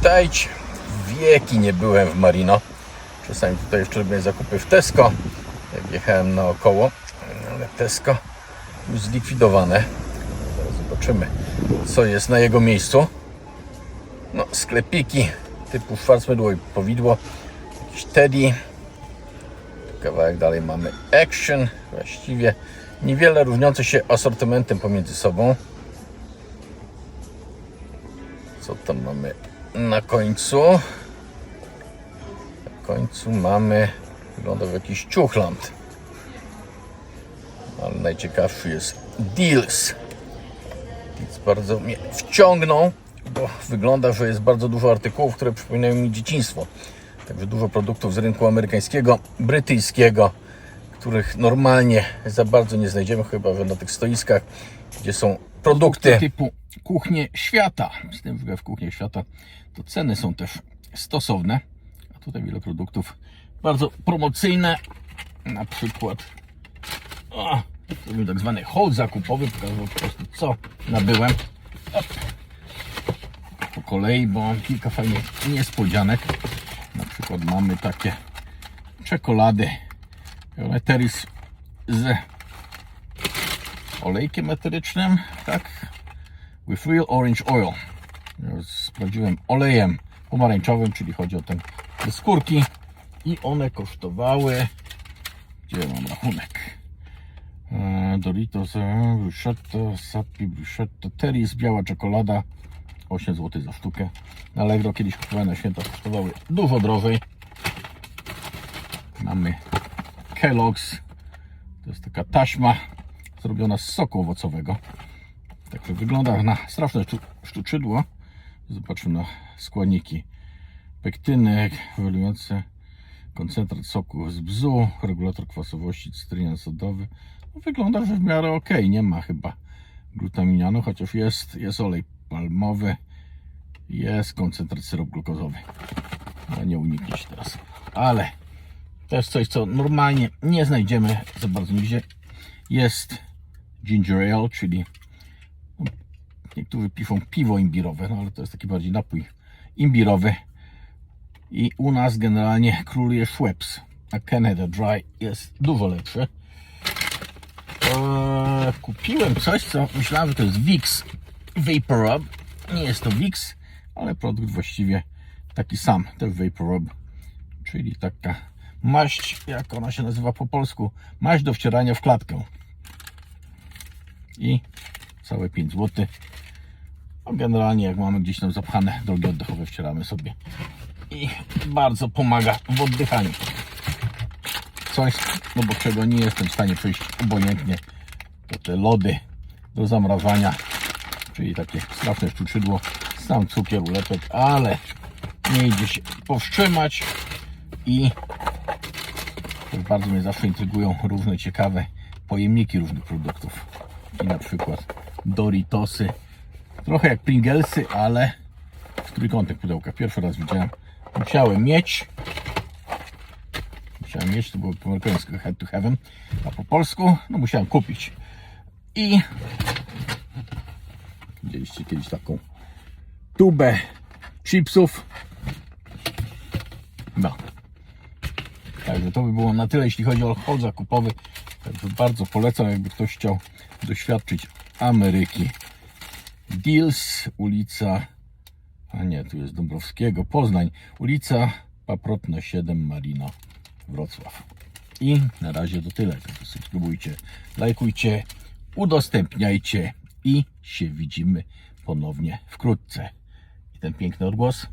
Witajcie. Wieki nie byłem w Marino. Czasami tutaj jeszcze robię zakupy w Tesco. Jak jechałem naokoło, ale Tesco już zlikwidowane. Zaraz zobaczymy, co jest na jego miejscu. No, sklepiki typu Schwarzmydło i Powidło. Jakiś Teddy. Kawałek dalej mamy Action. Właściwie niewiele różniące się asortymentem pomiędzy sobą. Co tam mamy na końcu? Na końcu mamy, wygląda w jakiś ciuchland. Ale najciekawszy jest Deals. Deals bardzo mnie wciągnął, bo wygląda, że jest bardzo dużo artykułów, które przypominają mi dzieciństwo. Także dużo produktów z rynku amerykańskiego, brytyjskiego, których normalnie za bardzo nie znajdziemy, chyba że na tych stoiskach, gdzie są produkty typu kuchnie świata. Z tym, że w kuchnię świata to ceny są też stosowne. A tutaj wiele produktów bardzo promocyjne. Na przykład o, tak zwany haul zakupowy. Pokażę po prostu co nabyłem. Po kolei, bo mam kilka fajnych niespodzianek. Na przykład mamy takie czekolady Leteris z olejkiem eterycznym, tak? With real orange oil. Sprawdziłem olejem pomarańczowym, czyli chodzi o ten te skórki i one kosztowały gdzie mam rachunek? E, Doritos, e, bruschetto, Sappi, bruschetto, Teris, biała czekolada 8 zł za sztukę. Na Allegro kiedyś kupowane na święta kosztowały dużo drożej. Mamy Kellogg's. To jest taka taśma zrobiona z soku owocowego. Także wygląda na straszne sztu- sztuczydło. Zobaczmy na składniki. Pektyny wylujące koncentrat soku z bzu, regulator kwasowości, cytrynian sodowy. No, wygląda, że w miarę ok. Nie ma chyba glutaminianu, chociaż jest, jest olej palmowy, jest koncentrat syrop glukozowy. No nie unikniecie teraz. Ale też coś, co normalnie nie znajdziemy za bardzo nigdzie. Jest ginger ale, czyli niektórzy piszą piwo imbirowe, no ale to jest taki bardziej napój imbirowy. I u nas generalnie króluje Schweppes, a Canada Dry jest dużo lepszy. Eee, kupiłem coś, co myślałem, że to jest Vicks Vapor Rub. Nie jest to Vicks, ale produkt właściwie taki sam, też Vapor Rub, czyli taka maść, jak ona się nazywa po polsku, maść do wcierania w klatkę. I całe 5 zł. No generalnie jak mamy gdzieś tam zapchane drogi oddechowe, wcieramy sobie. I bardzo pomaga w oddychaniu. Coś, no bo czego nie jestem w stanie przejść obojętnie, to te lody do zamrażania, czyli takie straszne sztuczydło, sam cukier, ulepek, ale nie idzie się powstrzymać i bardzo mnie zawsze intrygują różne ciekawe pojemniki różnych produktów. I na przykład Doritosy. Trochę jak Pringlesy, ale w trójkątnych pudełkach. Pierwszy raz widziałem. Musiałem mieć. Musiałem mieć, to było po amerykańsku Head to Heaven, a po polsku, no musiałem kupić. I widzieliście kiedyś taką tubę chipsów. No, Także to by było na tyle, jeśli chodzi o hol zakupowy. Także bardzo polecam, jakby ktoś chciał doświadczyć Ameryki. Deals, ulica, a nie, tu jest Dąbrowskiego, Poznań, ulica Paprotna 7, Marino, Wrocław. I na razie to tyle. Subskrybujcie, lajkujcie, udostępniajcie i się widzimy ponownie wkrótce. I ten piękny odgłos.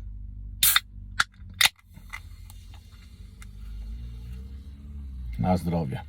Na zdrowie.